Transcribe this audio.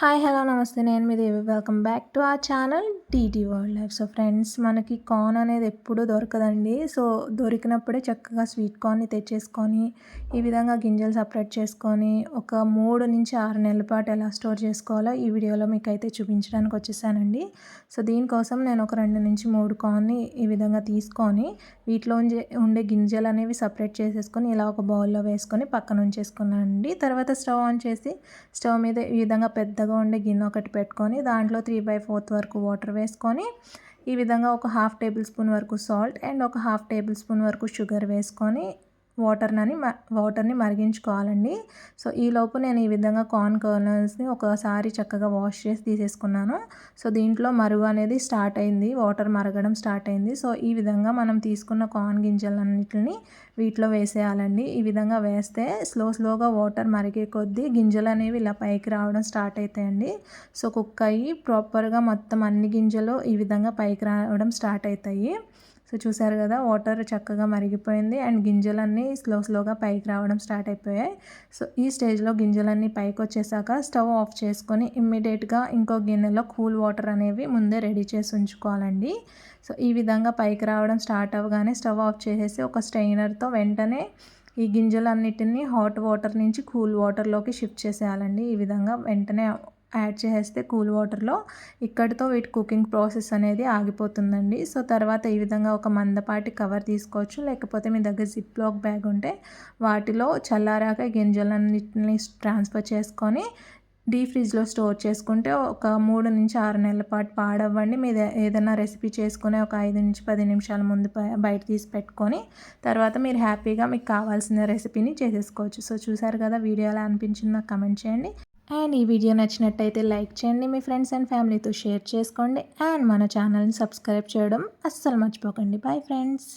Hi hello నమస్తే నేను మీ దేవి welcome back to ఆ channel TT world life. So friends మనకి కార్న్ అనేది ఎప్పుడూ దొరకదండి. సో దొరికినప్పుడే చక్కగా స్వీట్ కార్న్ని తెచ్చేసుకొని ఈ విధంగా గింజలు సపరేట్ చేసుకొని ఒక మూడు నుంచి ఆరు నెలల పాటు ఎలా స్టోర్ చేసుకోవాలో ఈ వీడియోలో మీకు అయితే చూపించడానికి వచ్చేసానండి. సో దీనికోసం నేను ఒక రెండు నుంచి మూడు కార్న్ని ఈ విధంగా తీసుకొని వీటిలో ఉండే గింజలు అనేవి సపరేట్ చేసేసుకొని ఇలా ఒక బౌల్లో వేసుకొని పక్కన ఉంచేసుకున్నాను అండి. తర్వాత స్టవ్ ఆన్ చేసి స్టవ్ మీద ఈ విధంగా పెద్దగా పెద్దగా ఉండే గిన్నె ఒకటి పెట్టుకొని దాంట్లో త్రీ బై ఫోర్త్ వరకు వాటర్ వేసుకొని ఈ విధంగా ఒక హాఫ్ టేబుల్ స్పూన్ వరకు సాల్ట్ అండ్ ఒక హాఫ్ టేబుల్ స్పూన్ వరకు షుగర్ వేసుకొని వాటర్ని వాటర్ని మరిగించుకోవాలండి. సో ఈలోపు నేను ఈ విధంగా కార్న్ కర్నల్స్ని ఒకసారి చక్కగా వాష్ చేసి తీసేసుకున్నాను. సో దీంట్లో మరుగు అనేది స్టార్ట్ అయింది. వాటర్ మరగడం స్టార్ట్ అయింది. సో ఈ విధంగా మనం తీసుకున్న కార్న్ గింజలన్నిటిని వీటిలో వేసేయాలండి. ఈ విధంగా వేస్తే స్లో స్లోగా వాటర్ మరిగే కొద్దీ గింజలు అనేవి ఇలా పైకి రావడం స్టార్ట్ అవుతాయండి సో కుక్ అయ్యి ప్రాపర్గా మొత్తం అన్ని గింజలు ఈ విధంగా పైకి రావడం స్టార్ట్ అవుతాయి సో చూసారు కదా వాటర్ చక్కగా మరిగిపోయింది. అండ్ గింజలన్నీ స్లో స్లోగా పైకి రావడం స్టార్ట్ అయిపోయాయి. సో ఈ స్టేజ్లో గింజలన్నీ పైకి వచ్చేసాక స్టవ్ ఆఫ్ చేసుకొని ఇమ్మీడియట్గా ఇంకో గిన్నెలో కూల్ వాటర్ అనేవి ముందే రెడీ చేసి ఉంచుకోవాలండి. సో ఈ విధంగా పైకి రావడం స్టార్ట్ అవ్వగానే స్టవ్ ఆఫ్ చేసేసి ఒక స్ట్రైనర్తో వెంటనే ఈ గింజలన్నిటిని హాట్ వాటర్ నుంచి కూల్ వాటర్లోకి షిఫ్ట్ చేసేయాలండి. ఈ విధంగా వెంటనే యాడ్ చేసేస్తే కూల్ వాటర్లో ఇక్కడితో వీటి కుకింగ్ ప్రాసెస్ అనేది ఆగిపోతుందండి. సో తర్వాత ఈ విధంగా ఒక మందపాటి కవర్ తీసుకోవచ్చు. లేకపోతే మీ దగ్గర జిప్ లాక్ బ్యాగ్ ఉంటే వాటిలో చల్లారాక గింజలన్నింటిని ట్రాన్స్ఫర్ చేసుకొని డీ ఫ్రిడ్జ్లో స్టోర్ చేసుకుంటే ఒక మూడు నుంచి ఆరు నెలల పాటు పాడవ్వండి. మీరు ఏదైనా రెసిపీ చేసుకునే ఒక ఐదు నుంచి పది నిమిషాల ముందు బయట తీసి పెట్టుకొని తర్వాత మీరు హ్యాపీగా మీకు కావాల్సిన రెసిపీని చేసేసుకోవచ్చు. సో చూసారు కదా వీడియో ఎలా అనిపించిందో నాకు కమెంట్ చేయండి. అండ్ ఈ వీడియో నచ్చినట్టయితే లైక్ చేయండి మీ ఫ్రెండ్స్ అండ్ ఫ్యామిలీతో షేర్ చేసుకోండి అండ్ మన ఛానల్ని సబ్స్క్రైబ్ చేయడం అస్సలు మర్చిపోకండి. Bye friends.